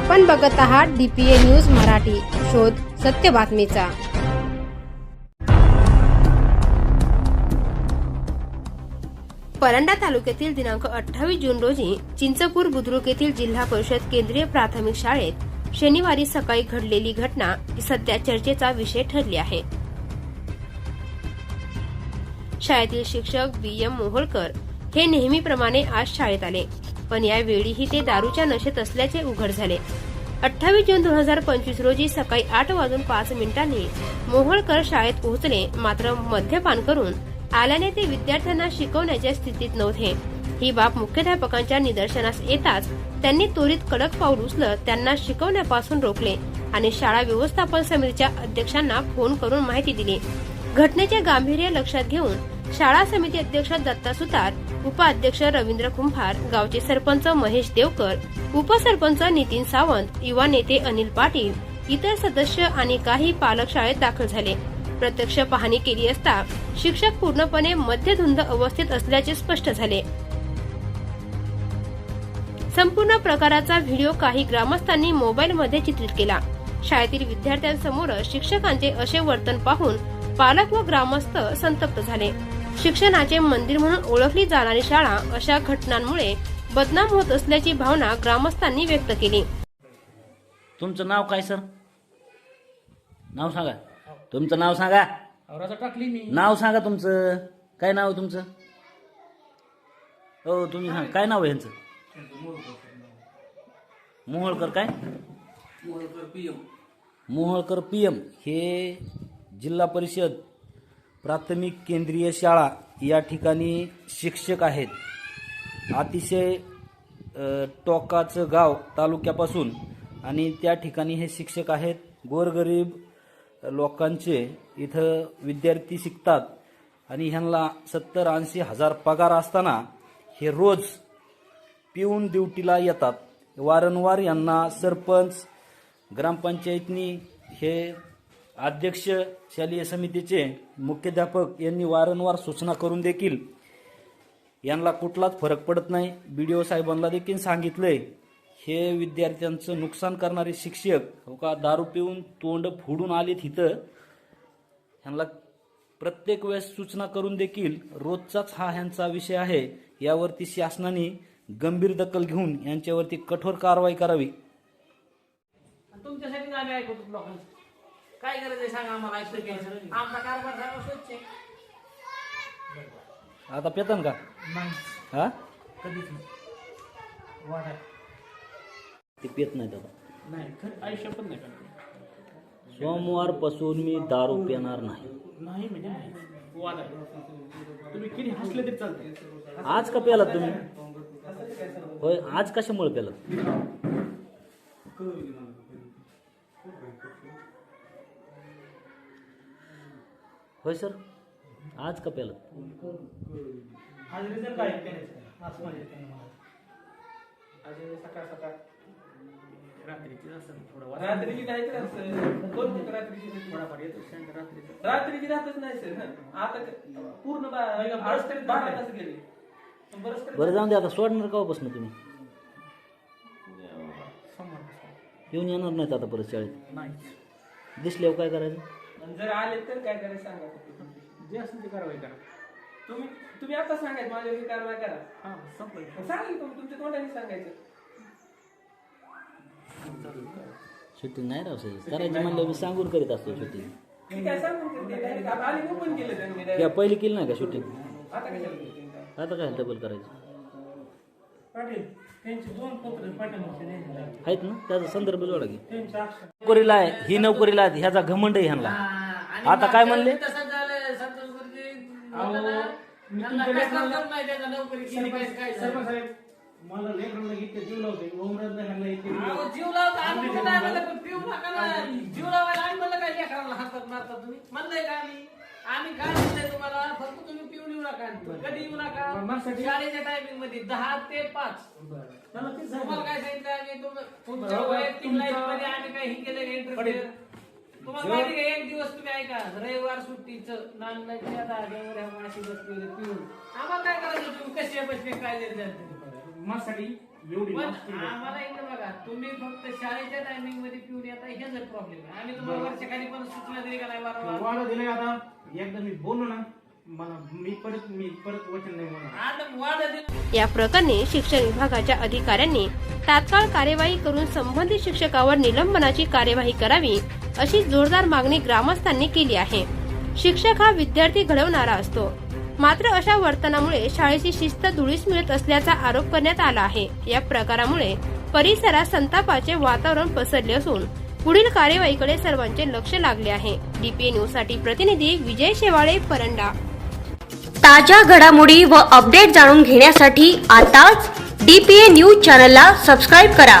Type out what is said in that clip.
आपण बघत आहात डीपीए न्यूज मराठी. शोध सत्य बातमीचा. परंडा तालुक्यातील दिनांक अठ्ठावीस जून रोजी चिंचपूर बुद्रुक येथील जिल्हा परिषद केंद्रीय प्राथमिक शाळेत शनिवारी सकाळी घडलेली घटना ही सध्या चर्चेचा विषय ठरली आहे. शाळेतील शिक्षक बी एम मोहोळकर हे नेहमीप्रमाणे आज शाळेत आले. पण यावेळीही ते दारूच्या नशेत असल्याचे उघड झाले. अठ्ठावीस जून दोन हजार पंचवीस रोजी सकाळी आठ वाजून पाच मिनिटांनी मोहोळकर शाळेत पोहोचले मात्र मद्यपान करून आल्याने ते विद्यार्थ्यांना शिकवण्याच्या स्थितीत नव्हते. ही बाब मुख्याध्यापकांच्या निदर्शनास येताच त्यांनी त्वरित कडक पाऊल उचलत त्यांना शिकवण्यापासून रोखले आणि शाळा व्यवस्थापन समितीच्या अध्यक्षांना फोन करून माहिती दिली. घटनेचे गांभीर्य लक्षात घेऊन शाळा समिती अध्यक्ष दत्ता सुतार उपाध्यक्ष रवींद्र कुंभार गावचे सरपंच महेश देवकर उपसरपंच नितीन सावंत युवा नेते अनिल पाटील इतर सदस्य आणि काही पालक शाळेत दाखल झाले. प्रत्यक्ष पाहणी केली असता शिक्षक पूर्णपणे मध्यधुंद अवस्थेत असल्याचे स्पष्ट झाले. संपूर्ण प्रकाराचा व्हिडिओ काही ग्रामस्थांनी मोबाईलमध्ये चित्रित केला. शाळेतील विद्यार्थ्यांसमोर शिक्षकांचे असे वर्तन पाहून पालक व ग्रामस्थ संतप्त झाले. शिक्षणाचे मंदिर म्हणून ओळखली जाणारी शाळा अशा घटनांमुळे बदनाम होत असल्याची भावना ग्रामस्थांनी व्यक्त केली. तुमचं नाव काय सर? नाव सांगा. तुमचं नाव सांगा. औराचा टाकली मी. नाव सांगा तुमचं. काय नाव आहे तुमचं? हो तुम्ही सांगा. काय नाव आहे यांचं? मोहोळकर काय? Moholkar P M. हे जिल्हा परिषद प्राथमिक केंद्रीय शाळा या ठिकाणी शिक्षक आहेत. अतिशय टोकाचं गाव तालुक्यापासून आणि त्या ठिकाणी हे शिक्षक आहेत. गोरगरीब लोकांचे इथं विद्यार्थी शिकतात आणि ह्यांना सत्तर ऐंशी हजार पगार असताना हे रोज पिऊन ड्युटीला येतात. वारंवार यांना सरपंच ग्रामपंचायतनी हे अध्यक्ष शालेय समितीचे मुख्याध्यापक यांनी वारंवार सूचना करून देखील यांना कुठलाच फरक पडत नाही. बी डी ओ साहेबांना देखील सांगितलंय हे विद्यार्थ्यांचं नुकसान करणारे शिक्षक हो का दारू पिऊन तोंड फोडून आलेत इथं? ह्यांना प्रत्येक वेळेस सूचना करून देखील रोजचाच हा ह्यांचा विषय आहे. यावरती शासनाने गंभीर दखल घेऊन यांच्यावरती कठोर कारवाई करावी. तुमच्यासाठी काय गरज आहे सांगा आम्हाला ऐकतो घ्यायचं? आमचा कारभार झाला स्वच्छ आहे. आता पेतन का? नाही. हा? कधीच नाही. ते पेत नाही खरं. आयुष्य पण नाही करत. सोमवारपासून मी दारू पिणार नाही. नाही म्हणजे नाही. तुम्ही किती हसले तरी चालतं आज का प्यालात तुम्ही? होय आज कशामुळे प्यालात? होय सर? आज का प्यालात आज रिझल्ट काय पेण्याचं आज सकाळ सकाळ. रात्रीची असं थोडं रात्रीची नाही तर असं कोण म्हणतं रात्रीची थोडाफार येतो. रात्रीचं रात्रीची राहतच नाही सर हं. आता क- पूर्ण बा- बरस तरी बारा. तास गेले. बरस तरी बरं जाऊन दे आता सोडणार कापासून तुम्ही? समोर येऊन येणार नाहीत आता परत शाळेत? नाही. दिसल्यावर काय करायचं? आणि जर आले तर काय करायचं सांगा फक्त. जे असेल ते कारवाई करा. तुम्ही तुम्ही आता सांगायचं माझ्यावर कारवाई करा. हां संपलं. सांगा की तुम्ही तुमच्या तोंडाने सांगायचं. शूटिंग नाही राव सर करायची म्हणलं मी सांगून करीत असतो शूटिंग सांगून. आता आली ओपन केलं त्यांनी direct. पहिली केली नाही का शूटिंग आता कशाला करते? आता काय डबल करायचं? पाटील त्यांचे दोन पत्र पाटील आहेत ना? त्याचा संदर्भ जोडा की. त्यांचे अक्षर नोकरीला आहे. ही नोकरीला आहे. ह्याचा घमंड आहे ह्यांना. आता काय म्हणले? सरपंच साहेब मला लेकरांना इतके जीव लावते. ओमराजला ह्यांना इतके जीव लावते. जीव लावता आम्ही कुठं नाही म्हणलं, पण पिऊ नका ना. जीव लावायला आम्ही म्हणलं काय लेकरांना हातात मारता तुम्ही? म्हणलंय का आम्ही? आम्ही काय म्हणलंय तुम्हाला? फक्त तुम्ही पिऊन येऊ नका. कधी येऊ नका? माणसाची- शाळेच्या टायमिंगमध्ये दहा ते पाच. त्याला तेच तुम्हाला सांगितलं. काय सांगितलं आम्ही? तुम- तुमच्या वैयक्तिक तुमचं- लाईफमध्ये आम्ही काही हे केलं तुम्हाला माहिती का एक दिवस तुम्ही ऐका रविवार सुट्टीचं नांदण्याच्या जागेवर ह्या माशी बसलेले पिऊन. आम्हाला काय करायचं तुम्ही कसे बसले काय देत माझ्यासाठी एवढी पण नास्ती आहे. आम्हाला इथं बघा तुम्ही फक्त शाळेच्या टायमिंगमध्ये पिऊन येता हेच प्रॉब्लेम आहे. आम्ही तुम्हाला वर्षाखाली पण सूचना दिली का नाही वारंवार? वाढ दिले आता. एकदा मी बोललो ना मला मी परत मी परत वचन नाही म्हणणार आता वाढ दिलं. या प्रकरणी शिक्षण विभागाच्या अधिकाऱ्यांनी तात्काळ कार्यवाही करून संबंधित शिक्षकावर निलंबनाची कार्यवाही करावी अशी जोरदार मागणी ग्रामस्थांनी केली आहे. शिक्षक हा विद्यार्थी घडवणारा असतो. मात्र अशा वर्तनामुळे शाळेची शिस्त धुळीस मिळत असल्याचा आरोप करण्यात आला आहे. या प्रकारामुळे परिसरात संतापाचे वातावरण पसरले असून पुढील कार्यवाहीकडे सर्वांचे लक्ष लागले आहे. डीपीए न्यूजसाठी प्रतिनिधी विजय शेवाळे परंडा. ताज्या घडामोडी व अपडेट जाणून घेण्यासाठी आताच डी पी ए न्यूज चॅनलला सबस्क्राईब करा.